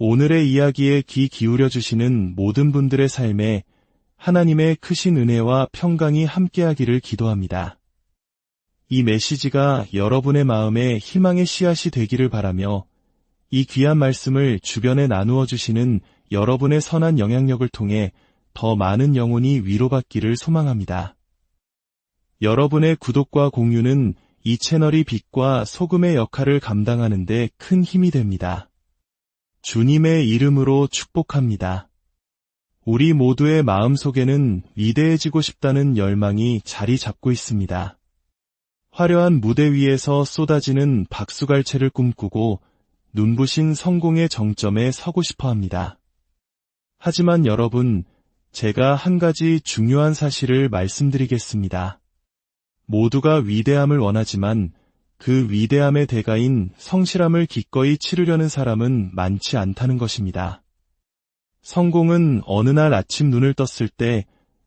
오늘의 이야기에 귀 기울여 주시는 모든 분들의 삶에 하나님의 크신 은혜와 평강이 함께하기를 기도합니다. 이 메시지가 여러분의 마음에 희망의 씨앗이 되기를 바라며 이 귀한 말씀을 주변에 나누어 주시는 여러분의 선한 영향력을 통해 더 많은 영혼이 위로받기를 소망합니다. 여러분의 구독과 공유는 이 채널이 빛과 소금의 역할을 감당하는데 큰 힘이 됩니다. 주님의 이름으로 축복합니다. 우리 모두의 마음 속에는 위대해지고 싶다는 열망이 자리 잡고 있습니다. 화려한 무대 위에서 쏟아지는 박수갈채를 꿈꾸고 눈부신 성공의 정점에 서고 싶어 합니다. 하지만 여러분, 제가 한 가지 중요한 사실을 말씀드리겠습니다. 모두가 위대함을 원하지만 그 위대함의 대가인 성실함을 기꺼이 치르려는 사람은 많지 않다는 것입니다. 성공은 어느 날 아침 눈을 떴을 때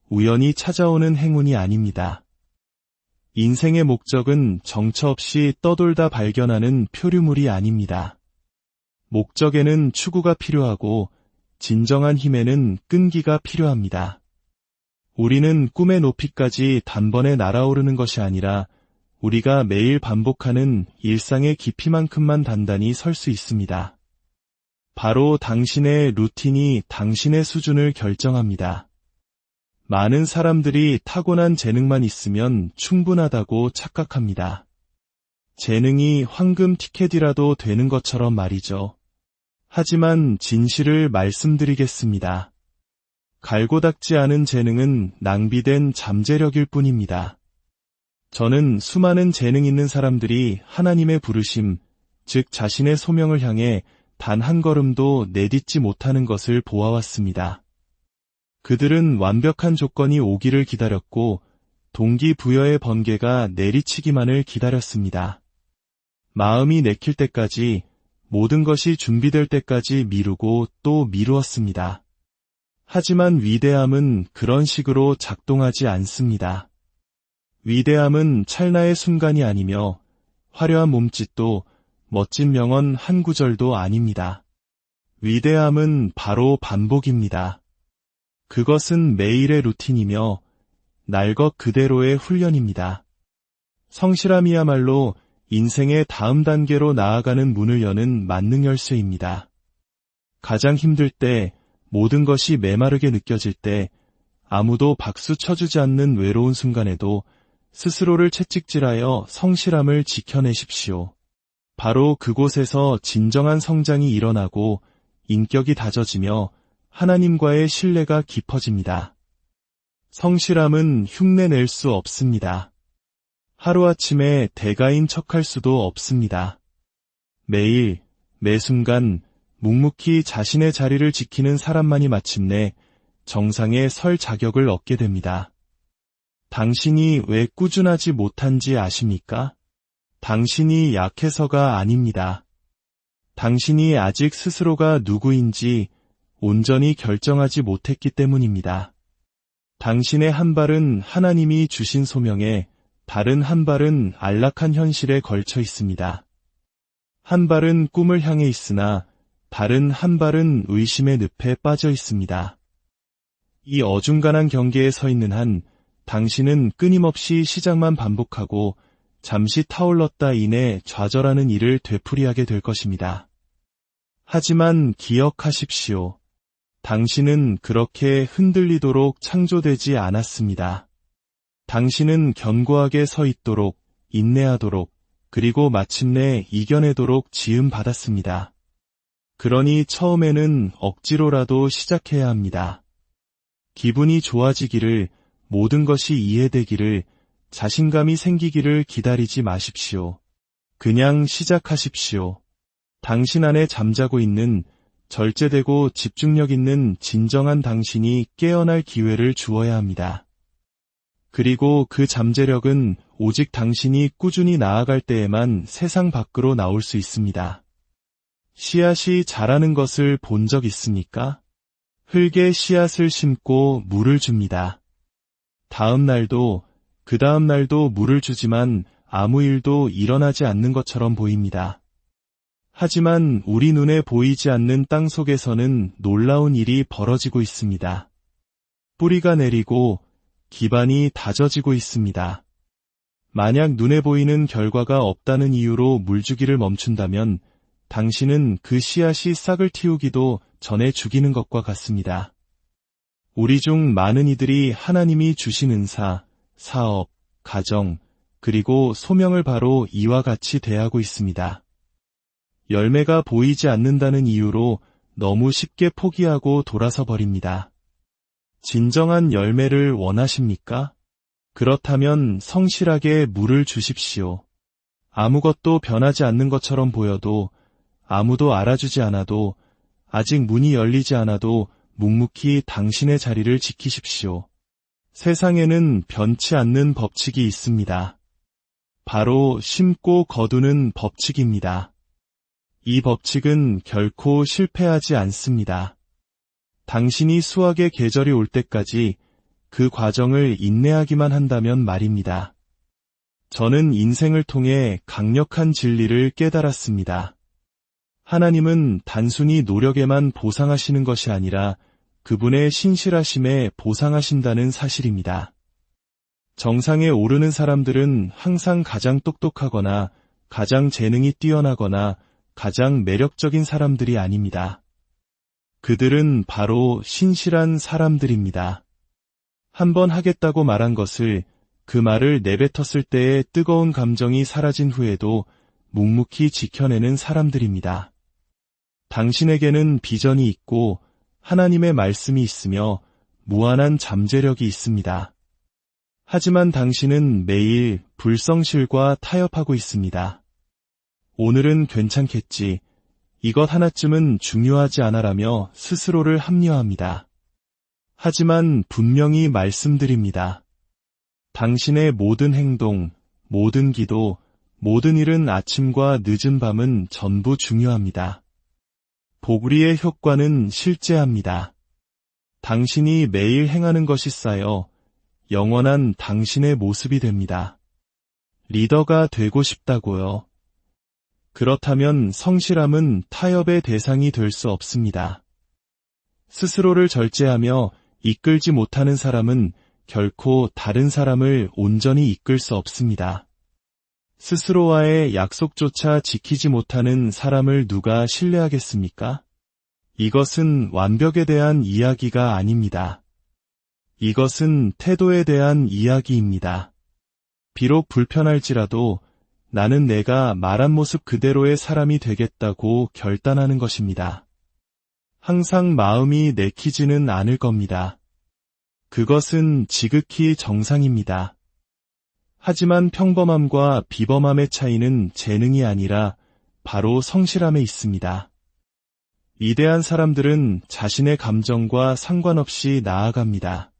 우연히 찾아오는 행운이 아닙니다. 인생의 목적은 정처 없이 떠돌다 발견하는 표류물이 아닙니다. 목적에는 추구가 필요하고 진정한 힘에는 끈기가 필요합니다. 우리는 꿈의 높이까지 단번에 날아오르는 것이 아니라 우리가 매일 반복하는 일상의 깊이만큼만 단단히 설 수 있습니다. 바로 당신의 루틴이 당신의 수준을 결정합니다. 많은 사람들이 타고난 재능만 있으면 충분하다고 착각합니다. 재능이 황금 티켓이라도 되는 것처럼 말이죠. 하지만 진실을 말씀드리겠습니다. 갈고 닦지 않은 재능은 낭비된 잠재력일 뿐입니다. 저는 수많은 재능 있는 사람들이 하나님의 부르심, 즉 자신의 소명을 향해 단 한 걸음도 내딛지 못하는 것을 보아왔습니다. 그들은 완벽한 조건이 오기를 기다렸고 동기부여의 번개가 내리치기만을 기다렸습니다. 마음이 내킬 때까지 모든 것이 준비될 때까지 미루고 또 미루었습니다. 하지만 위대함은 그런 식으로 작동하지 않습니다. 위대함은 찰나의 순간이 아니며 화려한 몸짓도 멋진 명언 한 구절도 아닙니다. 위대함은 바로 반복입니다. 그것은 매일의 루틴이며 날 것 그대로의 훈련입니다. 성실함이야말로 인생의 다음 단계로 나아가는 문을 여는 만능 열쇠입니다. 가장 힘들 때, 모든 것이 메마르게 느껴질 때, 아무도 박수 쳐주지 않는 외로운 순간에도 스스로를 채찍질하여 성실함을 지켜내십시오. 바로 그곳에서 진정한 성장이 일어나고 인격이 다져지며 하나님과의 신뢰가 깊어집니다. 성실함은 흉내낼 수 없습니다. 하루아침에 대가인 척할 수도 없습니다. 매일, 매 순간 묵묵히 자신의 자리를 지키는 사람만이 마침내 정상에 설 자격을 얻게 됩니다. 당신이 왜 꾸준하지 못한지 아십니까? 당신이 약해서가 아닙니다. 당신이 아직 스스로가 누구인지 온전히 결정하지 못했기 때문입니다. 당신의 한 발은 하나님이 주신 소명에 다른 한 발은 안락한 현실에 걸쳐 있습니다. 한 발은 꿈을 향해 있으나 다른 한 발은 의심의 늪에 빠져 있습니다. 이 어중간한 경계에 서 있는 한 당신은 끊임없이 시작만 반복하고 잠시 타올렀다 인해 좌절하는 일을 되풀이하게 될 것입니다. 하지만 기억하십시오. 당신은 그렇게 흔들리도록 창조되지 않았습니다. 당신은 견고하게 서 있도록, 인내하도록, 그리고 마침내 이겨내도록 지음 받았습니다. 그러니 처음에는 억지로라도 시작해야 합니다. 기분이 좋아지기를, 모든 것이 이해되기를, 자신감이 생기기를 기다리지 마십시오. 그냥 시작하십시오. 당신 안에 잠자고 있는 절제되고 집중력 있는 진정한 당신이 깨어날 기회를 주어야 합니다. 그리고 그 잠재력은 오직 당신이 꾸준히 나아갈 때에만 세상 밖으로 나올 수 있습니다. 씨앗이 자라는 것을 본 적 있습니까? 흙에 씨앗을 심고 물을 줍니다. 다음 날도 그 다음 날도 물을 주지만 아무 일도 일어나지 않는 것처럼 보입니다. 하지만 우리 눈에 보이지 않는 땅 속에서는 놀라운 일이 벌어지고 있습니다. 뿌리가 내리고 기반이 다져지고 있습니다. 만약 눈에 보이는 결과가 없다는 이유로 물주기를 멈춘다면 당신은 그 씨앗이 싹을 틔우기도 전에 죽이는 것과 같습니다. 우리 중 많은 이들이 하나님이 주신 은사, 사업, 가정, 그리고 소명을 바로 이와 같이 대하고 있습니다. 열매가 보이지 않는다는 이유로 너무 쉽게 포기하고 돌아서 버립니다. 진정한 열매를 원하십니까? 그렇다면 성실하게 물을 주십시오. 아무것도 변하지 않는 것처럼 보여도 아무도 알아주지 않아도 아직 문이 열리지 않아도 묵묵히 당신의 자리를 지키십시오. 세상에는 변치 않는 법칙이 있습니다. 바로 심고 거두는 법칙입니다. 이 법칙은 결코 실패하지 않습니다. 당신이 수학의 계절이 올 때까지 그 과정을 인내하기만 한다면 말입니다. 저는 인생을 통해 강력한 진리를 깨달았습니다. 하나님은 단순히 노력에만 보상하시는 것이 아니라 그분의 신실하심에 보상하신다는 사실입니다. 정상에 오르는 사람들은 항상 가장 똑똑하거나 가장 재능이 뛰어나거나 가장 매력적인 사람들이 아닙니다. 그들은 바로 신실한 사람들입니다. 한 번 하겠다고 말한 것을 그 말을 내뱉었을 때의 뜨거운 감정이 사라진 후에도 묵묵히 지켜내는 사람들입니다. 당신에게는 비전이 있고 하나님의 말씀이 있으며 무한한 잠재력이 있습니다. 하지만 당신은 매일 불성실과 타협하고 있습니다. 오늘은 괜찮겠지. 이것 하나쯤은 중요하지 않아라며 스스로를 합리화합니다. 하지만 분명히 말씀드립니다. 당신의 모든 행동, 모든 기도, 모든 일은 아침과 늦은 밤은 전부 중요합니다. 보구리의 효과는 실제합니다. 당신이 매일 행하는 것이 쌓여 영원한 당신의 모습이 됩니다. 리더가 되고 싶다고요. 그렇다면 성실함은 타협의 대상이 될 수 없습니다. 스스로를 절제하며 이끌지 못하는 사람은 결코 다른 사람을 온전히 이끌 수 없습니다. 스스로와의 약속조차 지키지 못하는 사람을 누가 신뢰하겠습니까? 이것은 완벽에 대한 이야기가 아닙니다. 이것은 태도에 대한 이야기입니다. 비록 불편할지라도 나는 내가 말한 모습 그대로의 사람이 되겠다고 결단하는 것입니다. 항상 마음이 내키지는 않을 겁니다. 그것은 지극히 정상입니다. 하지만 평범함과 비범함의 차이는 재능이 아니라 바로 성실함에 있습니다. 위대한 사람들은 자신의 감정과 상관없이 나아갑니다.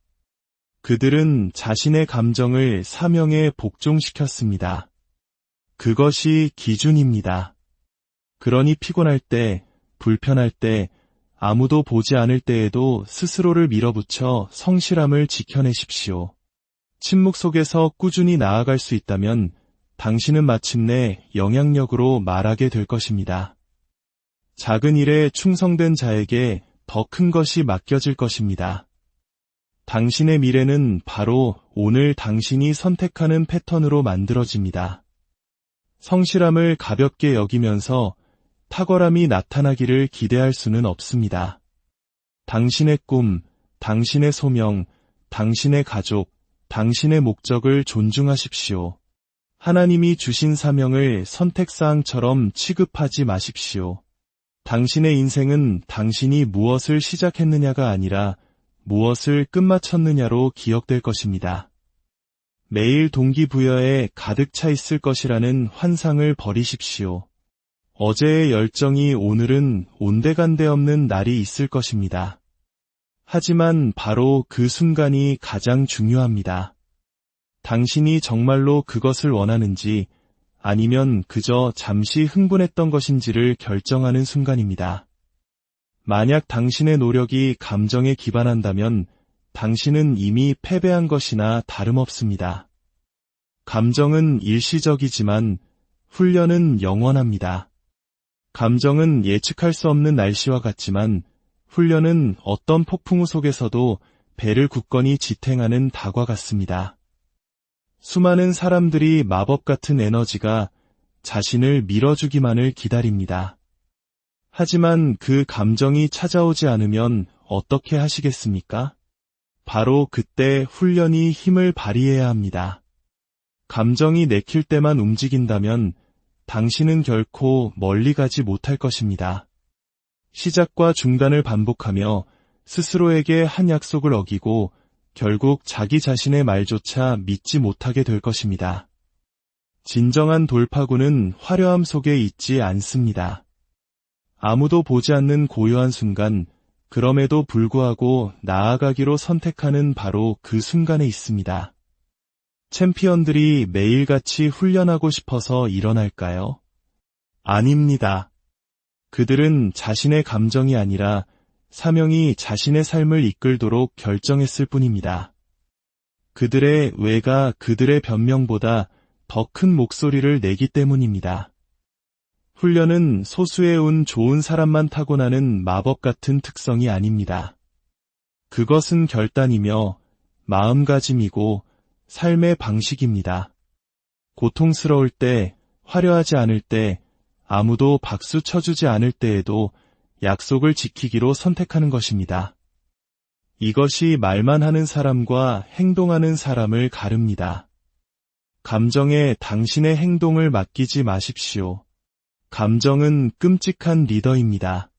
그들은 자신의 감정을 사명에 복종시켰습니다. 그것이 기준입니다. 그러니 피곤할 때, 불편할 때, 아무도 보지 않을 때에도 스스로를 밀어붙여 성실함을 지켜내십시오. 침묵 속에서 꾸준히 나아갈 수 있다면 당신은 마침내 영향력으로 말하게 될 것입니다. 작은 일에 충성된 자에게 더 큰 것이 맡겨질 것입니다. 당신의 미래는 바로 오늘 당신이 선택하는 패턴으로 만들어집니다. 성실함을 가볍게 여기면서 탁월함이 나타나기를 기대할 수는 없습니다. 당신의 꿈, 당신의 소명, 당신의 가족, 당신의 목적을 존중하십시오. 하나님이 주신 사명을 선택사항처럼 취급하지 마십시오. 당신의 인생은 당신이 무엇을 시작했느냐가 아니라 무엇을 끝마쳤느냐로 기억될 것입니다. 매일 동기부여에 가득 차 있을 것이라는 환상을 버리십시오. 어제의 열정이 오늘은 온데간데 없는 날이 있을 것입니다. 하지만 바로 그 순간이 가장 중요합니다. 당신이 정말로 그것을 원하는지 아니면 그저 잠시 흥분했던 것인지를 결정하는 순간입니다. 만약 당신의 노력이 감정에 기반한다면 당신은 이미 패배한 것이나 다름없습니다. 감정은 일시적이지만 훈련은 영원합니다. 감정은 예측할 수 없는 날씨와 같지만 훈련은 어떤 폭풍우 속에서도 배를 굳건히 지탱하는 닭과 같습니다. 수많은 사람들이 마법 같은 에너지가 자신을 밀어주기만을 기다립니다. 하지만 그 감정이 찾아오지 않으면 어떻게 하시겠습니까? 바로 그때 훈련이 힘을 발휘해야 합니다. 감정이 내킬 때만 움직인다면 당신은 결코 멀리 가지 못할 것입니다. 시작과 중단을 반복하며 스스로에게 한 약속을 어기고 결국 자기 자신의 말조차 믿지 못하게 될 것입니다. 진정한 돌파구는 화려함 속에 있지 않습니다. 아무도 보지 않는 고요한 순간, 그럼에도 불구하고 나아가기로 선택하는 바로 그 순간에 있습니다. 챔피언들이 매일같이 훈련하고 싶어서 일어날까요? 아닙니다. 그들은 자신의 감정이 아니라 사명이 자신의 삶을 이끌도록 결정했을 뿐입니다. 그들의 왜가 그들의 변명보다 더 큰 목소리를 내기 때문입니다. 훈련은 소수의 운 좋은 사람만 타고나는 마법 같은 특성이 아닙니다. 그것은 결단이며 마음가짐이고 삶의 방식입니다. 고통스러울 때, 화려하지 않을 때, 아무도 박수 쳐주지 않을 때에도 약속을 지키기로 선택하는 것입니다. 이것이 말만 하는 사람과 행동하는 사람을 가릅니다. 감정에 당신의 행동을 맡기지 마십시오. 감정은 끔찍한 리더입니다.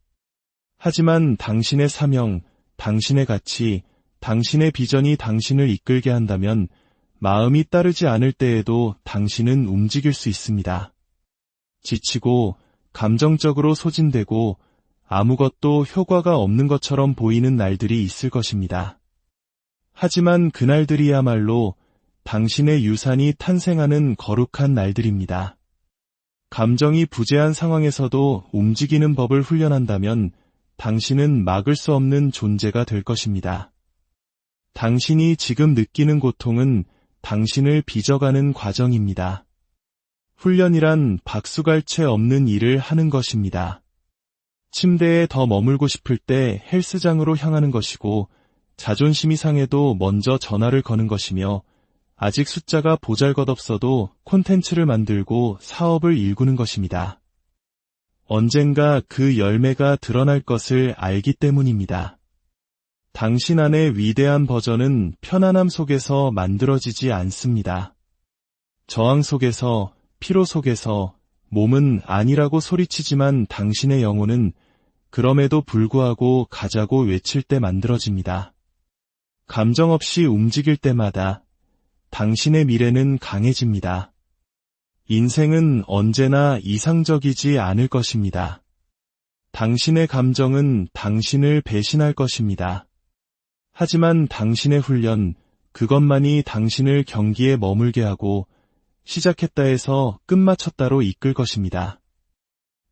하지만 당신의 사명, 당신의 가치, 당신의 비전이 당신을 이끌게 한다면 마음이 따르지 않을 때에도 당신은 움직일 수 있습니다. 지치고 감정적으로 소진되고 아무것도 효과가 없는 것처럼 보이는 날들이 있을 것입니다. 하지만 그날들이야말로 당신의 유산이 탄생하는 거룩한 날들입니다. 감정이 부재한 상황에서도 움직이는 법을 훈련한다면 당신은 막을 수 없는 존재가 될 것입니다. 당신이 지금 느끼는 고통은 당신을 빚어가는 과정입니다. 훈련이란 박수갈채 없는 일을 하는 것입니다. 침대에 더 머물고 싶을 때 헬스장으로 향하는 것이고 자존심이 상해도 먼저 전화를 거는 것이며 아직 숫자가 보잘것없어도 콘텐츠를 만들고 사업을 일구는 것입니다. 언젠가 그 열매가 드러날 것을 알기 때문입니다. 당신 안의 위대한 버전은 편안함 속에서 만들어지지 않습니다. 저항 속에서, 피로 속에서, 몸은 아니라고 소리치지만 당신의 영혼은 그럼에도 불구하고 가자고 외칠 때 만들어집니다. 감정 없이 움직일 때마다 당신의 미래는 강해집니다. 인생은 언제나 이상적이지 않을 것입니다. 당신의 감정은 당신을 배신할 것입니다. 하지만 당신의 훈련, 그것만이 당신을 경기에 머물게 하고 시작했다 해서 끝마쳤다로 이끌 것입니다.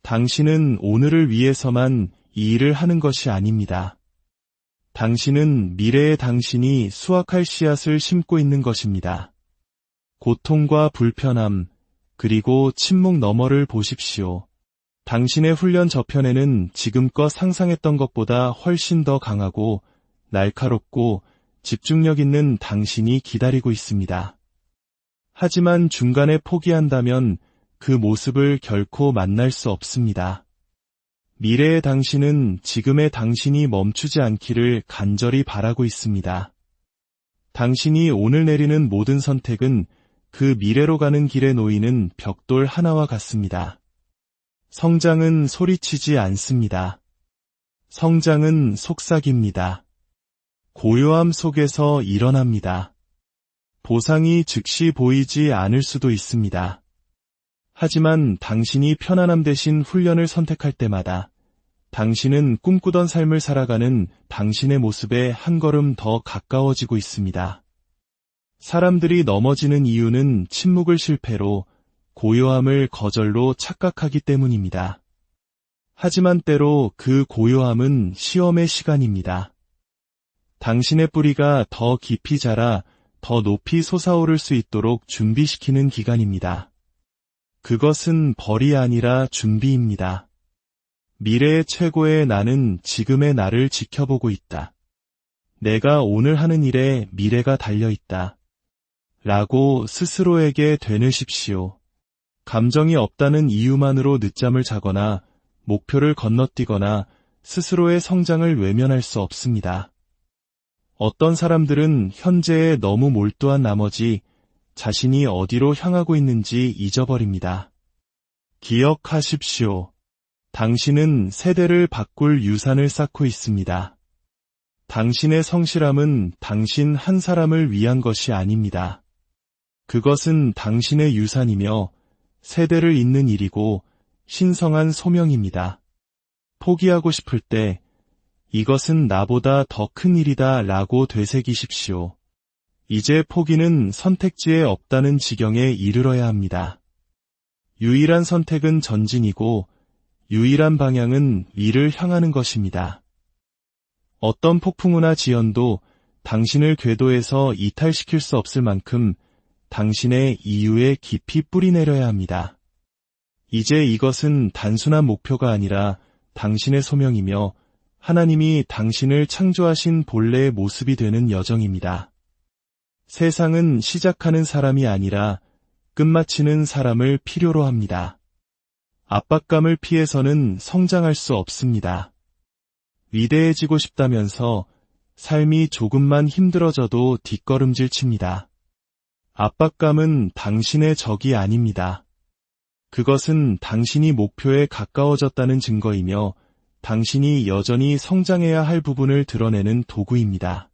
당신은 오늘을 위해서만 이 일을 하는 것이 아닙니다. 당신은 미래의 당신이 수확할 씨앗을 심고 있는 것입니다. 고통과 불편함, 그리고 침묵 너머를 보십시오. 당신의 훈련 저편에는 지금껏 상상했던 것보다 훨씬 더 강하고 날카롭고 집중력 있는 당신이 기다리고 있습니다. 하지만 중간에 포기한다면 그 모습을 결코 만날 수 없습니다. 미래의 당신은 지금의 당신이 멈추지 않기를 간절히 바라고 있습니다. 당신이 오늘 내리는 모든 선택은 그 미래로 가는 길에 놓이는 벽돌 하나와 같습니다. 성장은 소리치지 않습니다. 성장은 속삭입니다. 고요함 속에서 일어납니다. 보상이 즉시 보이지 않을 수도 있습니다. 하지만 당신이 편안함 대신 훈련을 선택할 때마다 당신은 꿈꾸던 삶을 살아가는 당신의 모습에 한 걸음 더 가까워지고 있습니다. 사람들이 넘어지는 이유는 침묵을 실패로 고요함을 거절로 착각하기 때문입니다. 하지만 때로 그 고요함은 시험의 시간입니다. 당신의 뿌리가 더 깊이 자라 더 높이 솟아오를 수 있도록 준비시키는 기간입니다. 그것은 벌이 아니라 준비입니다. 미래의 최고의 나는 지금의 나를 지켜보고 있다. 내가 오늘 하는 일에 미래가 달려있다. 라고 스스로에게 되뇌십시오. 감정이 없다는 이유만으로 늦잠을 자거나 목표를 건너뛰거나 스스로의 성장을 외면할 수 없습니다. 어떤 사람들은 현재에 너무 몰두한 나머지 자신이 어디로 향하고 있는지 잊어버립니다. 기억하십시오. 당신은 세대를 바꿀 유산을 쌓고 있습니다. 당신의 성실함은 당신 한 사람을 위한 것이 아닙니다. 그것은 당신의 유산이며 세대를 잇는 일이고 신성한 소명입니다. 포기하고 싶을 때 이것은 나보다 더 큰 일이다 라고 되새기십시오. 이제 포기는 선택지에 없다는 지경에 이르러야 합니다. 유일한 선택은 전진이고 유일한 방향은 위를 향하는 것입니다. 어떤 폭풍우나 지연도 당신을 궤도에서 이탈시킬 수 없을 만큼 당신의 이유에 깊이 뿌리내려야 합니다. 이제 이것은 단순한 목표가 아니라 당신의 소명이며 하나님이 당신을 창조하신 본래의 모습이 되는 여정입니다. 세상은 시작하는 사람이 아니라 끝마치는 사람을 필요로 합니다. 압박감을 피해서는 성장할 수 없습니다. 위대해지고 싶다면서 삶이 조금만 힘들어져도 뒷걸음질 칩니다. 압박감은 당신의 적이 아닙니다. 그것은 당신이 목표에 가까워졌다는 증거이며 당신이 여전히 성장해야 할 부분을 드러내는 도구입니다.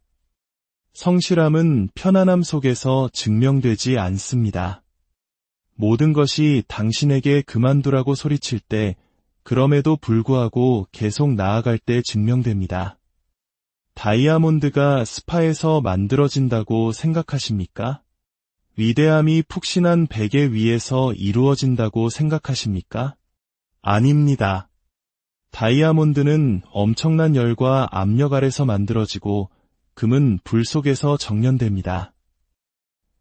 성실함은 편안함 속에서 증명되지 않습니다. 모든 것이 당신에게 그만두라고 소리칠 때 그럼에도 불구하고 계속 나아갈 때 증명됩니다. 다이아몬드가 스파에서 만들어진다고 생각하십니까? 위대함이 푹신한 베개 위에서 이루어진다고 생각하십니까? 아닙니다. 다이아몬드는 엄청난 열과 압력 아래서 만들어지고 금은 불 속에서 정련됩니다.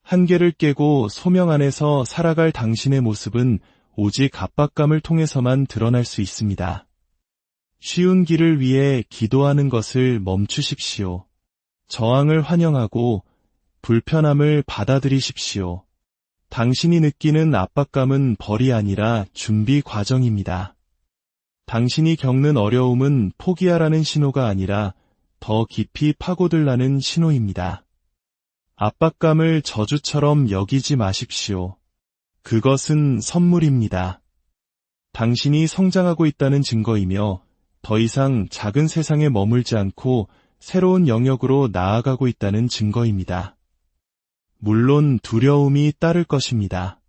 한계를 깨고 소명 안에서 살아갈 당신의 모습은 오직 압박감을 통해서만 드러날 수 있습니다. 쉬운 길을 위해 기도하는 것을 멈추십시오. 저항을 환영하고 불편함을 받아들이십시오. 당신이 느끼는 압박감은 벌이 아니라 준비 과정입니다. 당신이 겪는 어려움은 포기하라는 신호가 아니라 더 깊이 파고들라는 신호입니다. 압박감을 저주처럼 여기지 마십시오. 그것은 선물입니다. 당신이 성장하고 있다는 증거이며 더 이상 작은 세상에 머물지 않고 새로운 영역으로 나아가고 있다는 증거입니다. 물론 두려움이 따를 것입니다.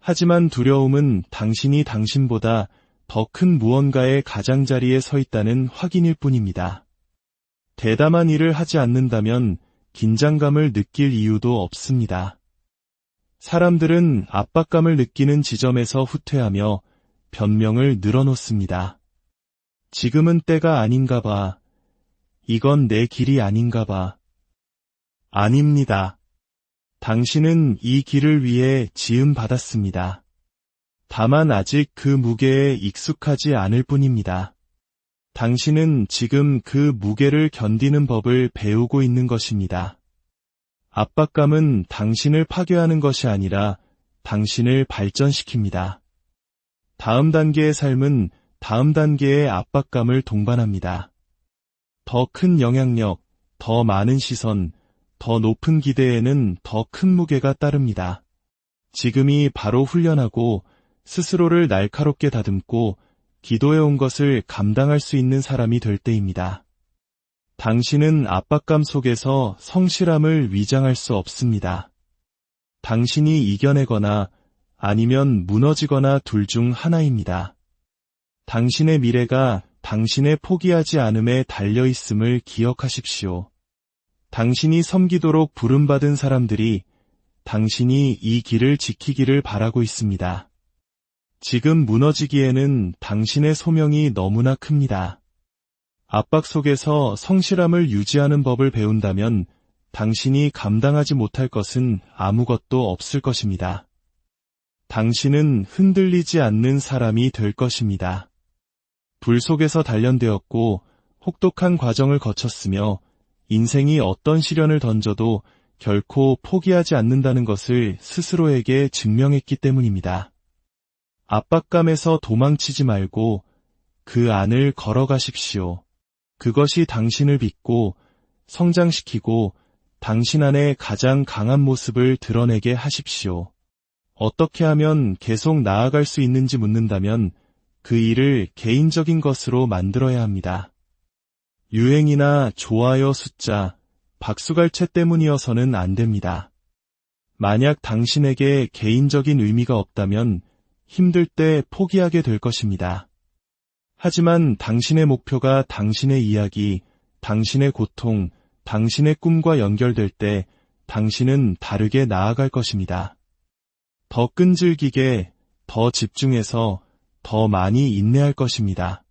하지만 두려움은 당신이 당신보다 더 큰 무언가의 가장자리에 서 있다는 확인일 뿐입니다. 대담한 일을 하지 않는다면 긴장감을 느낄 이유도 없습니다. 사람들은 압박감을 느끼는 지점에서 후퇴하며 변명을 늘어놓습니다. 지금은 때가 아닌가 봐. 이건 내 길이 아닌가 봐. 아닙니다. 당신은 이 길을 위해 지음 받았습니다. 다만 아직 그 무게에 익숙하지 않을 뿐입니다. 당신은 지금 그 무게를 견디는 법을 배우고 있는 것입니다. 압박감은 당신을 파괴하는 것이 아니라 당신을 발전시킵니다. 다음 단계의 삶은 다음 단계의 압박감을 동반합니다. 더 큰 영향력, 더 많은 시선, 더 높은 기대에는 더 큰 무게가 따릅니다. 지금이 바로 훈련하고 스스로를 날카롭게 다듬고 기도해온 것을 감당할 수 있는 사람이 될 때입니다. 당신은 압박감 속에서 성실함을 위장할 수 없습니다. 당신이 이겨내거나 아니면 무너지거나 둘 중 하나입니다. 당신의 미래가 당신의 포기하지 않음에 달려 있음을 기억하십시오. 당신이 섬기도록 부름받은 사람들이 당신이 이 길을 지키기를 바라고 있습니다. 지금 무너지기에는 당신의 소명이 너무나 큽니다. 압박 속에서 성실함을 유지하는 법을 배운다면 당신이 감당하지 못할 것은 아무것도 없을 것입니다. 당신은 흔들리지 않는 사람이 될 것입니다. 불 속에서 단련되었고 혹독한 과정을 거쳤으며 인생이 어떤 시련을 던져도 결코 포기하지 않는다는 것을 스스로에게 증명했기 때문입니다. 압박감에서 도망치지 말고 그 안을 걸어가십시오. 그것이 당신을 믿고 성장시키고 당신 안에 가장 강한 모습을 드러내게 하십시오. 어떻게 하면 계속 나아갈 수 있는지 묻는다면 그 일을 개인적인 것으로 만들어야 합니다. 유행이나 좋아요 숫자, 박수갈채 때문이어서는 안 됩니다. 만약 당신에게 개인적인 의미가 없다면 힘들 때 포기하게 될 것입니다. 하지만 당신의 목표가 당신의 이야기, 당신의 고통, 당신의 꿈과 연결될 때 당신은 다르게 나아갈 것입니다. 더 끈질기게, 더 집중해서 더 많이 인내할 것입니다.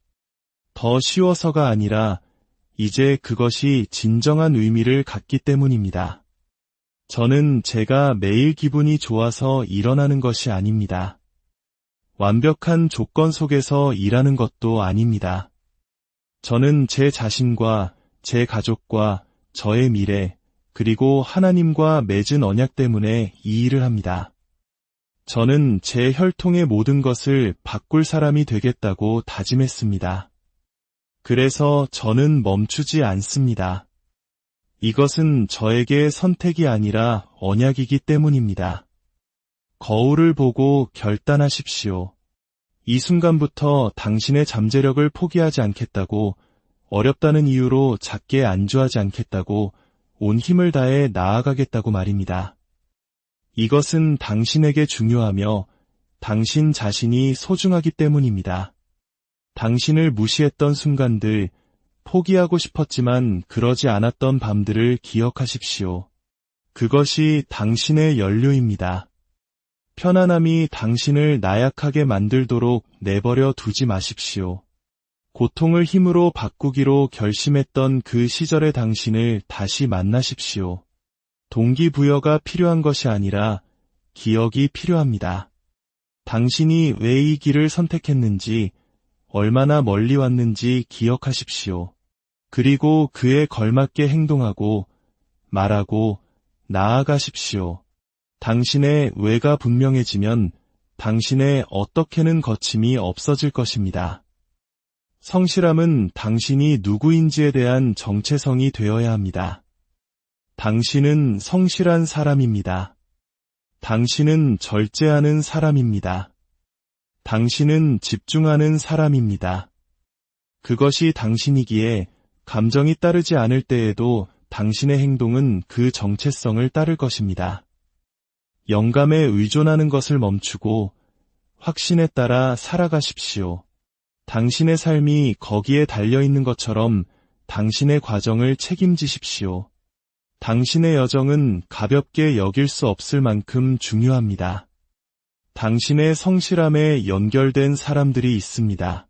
더 쉬워서가 아니라 이제 그것이 진정한 의미를 갖기 때문입니다. 저는 제가 매일 기분이 좋아서 일어나는 것이 아닙니다. 완벽한 조건 속에서 일하는 것도 아닙니다. 저는 제 자신과 제 가족과 저의 미래, 그리고 하나님과 맺은 언약 때문에 이 일을 합니다. 저는 제 혈통의 모든 것을 바꿀 사람이 되겠다고 다짐했습니다. 그래서 저는 멈추지 않습니다. 이것은 저에게 선택이 아니라 언약이기 때문입니다. 거울을 보고 결단하십시오. 이 순간부터 당신의 잠재력을 포기하지 않겠다고 어렵다는 이유로 작게 안주하지 않겠다고 온 힘을 다해 나아가겠다고 말입니다. 이것은 당신에게 중요하며 당신 자신이 소중하기 때문입니다. 당신을 무시했던 순간들, 포기하고 싶었지만 그러지 않았던 밤들을 기억하십시오. 그것이 당신의 연료입니다. 편안함이 당신을 나약하게 만들도록 내버려 두지 마십시오. 고통을 힘으로 바꾸기로 결심했던 그 시절의 당신을 다시 만나십시오. 동기부여가 필요한 것이 아니라 기억이 필요합니다. 당신이 왜 이 길을 선택했는지, 얼마나 멀리 왔는지 기억하십시오. 그리고 그에 걸맞게 행동하고 말하고 나아가십시오. 당신의 왜가 분명해지면 당신의 어떻게는 거침이 없어질 것입니다. 성실함은 당신이 누구인지에 대한 정체성이 되어야 합니다. 당신은 성실한 사람입니다. 당신은 절제하는 사람입니다. 당신은 집중하는 사람입니다. 그것이 당신이기에 감정이 따르지 않을 때에도 당신의 행동은 그 정체성을 따를 것입니다. 영감에 의존하는 것을 멈추고 확신에 따라 살아가십시오. 당신의 삶이 거기에 달려 있는 것처럼 당신의 과정을 책임지십시오. 당신의 여정은 가볍게 여길 수 없을 만큼 중요합니다. 당신의 성실함에 연결된 사람들이 있습니다.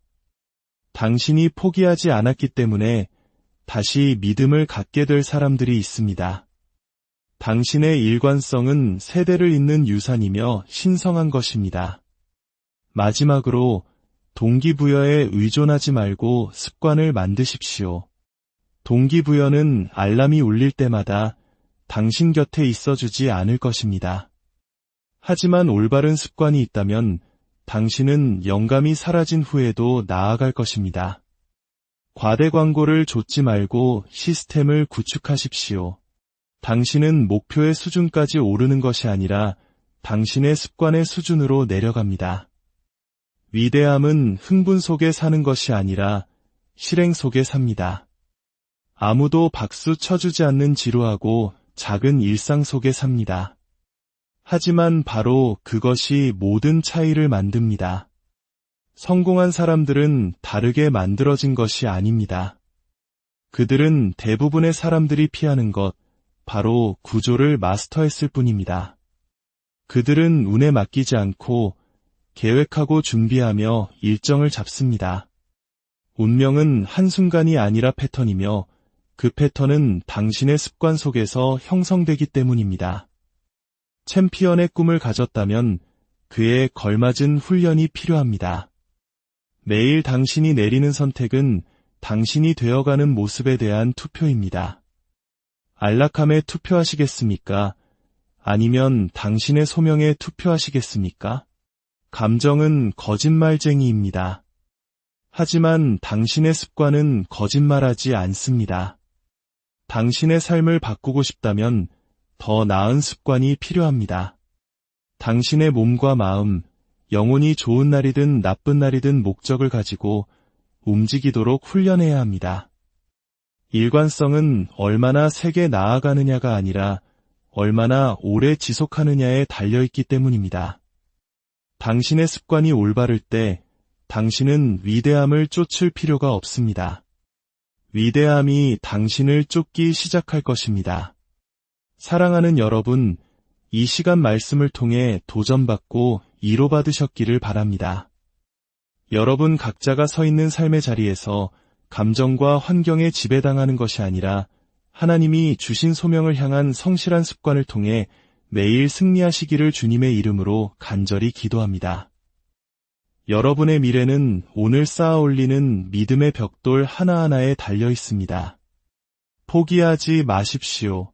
당신이 포기하지 않았기 때문에 다시 믿음을 갖게 될 사람들이 있습니다. 당신의 일관성은 세대를 잇는 유산이며 신성한 것입니다. 마지막으로 동기부여에 의존하지 말고 습관을 만드십시오. 동기부여는 알람이 울릴 때마다 당신 곁에 있어주지 않을 것입니다. 하지만 올바른 습관이 있다면 당신은 영감이 사라진 후에도 나아갈 것입니다. 과대 광고를 좇지 말고 시스템을 구축하십시오. 당신은 목표의 수준까지 오르는 것이 아니라 당신의 습관의 수준으로 내려갑니다. 위대함은 흥분 속에 사는 것이 아니라 실행 속에 삽니다. 아무도 박수 쳐주지 않는 지루하고 작은 일상 속에 삽니다. 하지만 바로 그것이 모든 차이를 만듭니다. 성공한 사람들은 다르게 만들어진 것이 아닙니다. 그들은 대부분의 사람들이 피하는 것, 바로 구조를 마스터했을 뿐입니다. 그들은 운에 맡기지 않고 계획하고 준비하며 일정을 잡습니다. 운명은 한순간이 아니라 패턴이며 그 패턴은 당신의 습관 속에서 형성되기 때문입니다. 챔피언의 꿈을 가졌다면 그에 걸맞은 훈련이 필요합니다. 매일 당신이 내리는 선택은 당신이 되어가는 모습에 대한 투표입니다. 안락함에 투표하시겠습니까? 아니면 당신의 소명에 투표하시겠습니까? 감정은 거짓말쟁이입니다. 하지만 당신의 습관은 거짓말하지 않습니다. 당신의 삶을 바꾸고 싶다면 더 나은 습관이 필요합니다. 당신의 몸과 마음, 영혼이 좋은 날이든 나쁜 날이든 목적을 가지고 움직이도록 훈련해야 합니다. 일관성은 얼마나 세게 나아가느냐가 아니라 얼마나 오래 지속하느냐에 달려있기 때문입니다. 당신의 습관이 올바를 때 당신은 위대함을 쫓을 필요가 없습니다. 위대함이 당신을 쫓기 시작할 것입니다. 사랑하는 여러분, 이 시간 말씀을 통해 도전받고 이로받으셨기를 바랍니다. 여러분 각자가 서 있는 삶의 자리에서 감정과 환경에 지배당하는 것이 아니라 하나님이 주신 소명을 향한 성실한 습관을 통해 매일 승리하시기를 주님의 이름으로 간절히 기도합니다. 여러분의 미래는 오늘 쌓아 올리는 믿음의 벽돌 하나하나에 달려 있습니다. 포기하지 마십시오.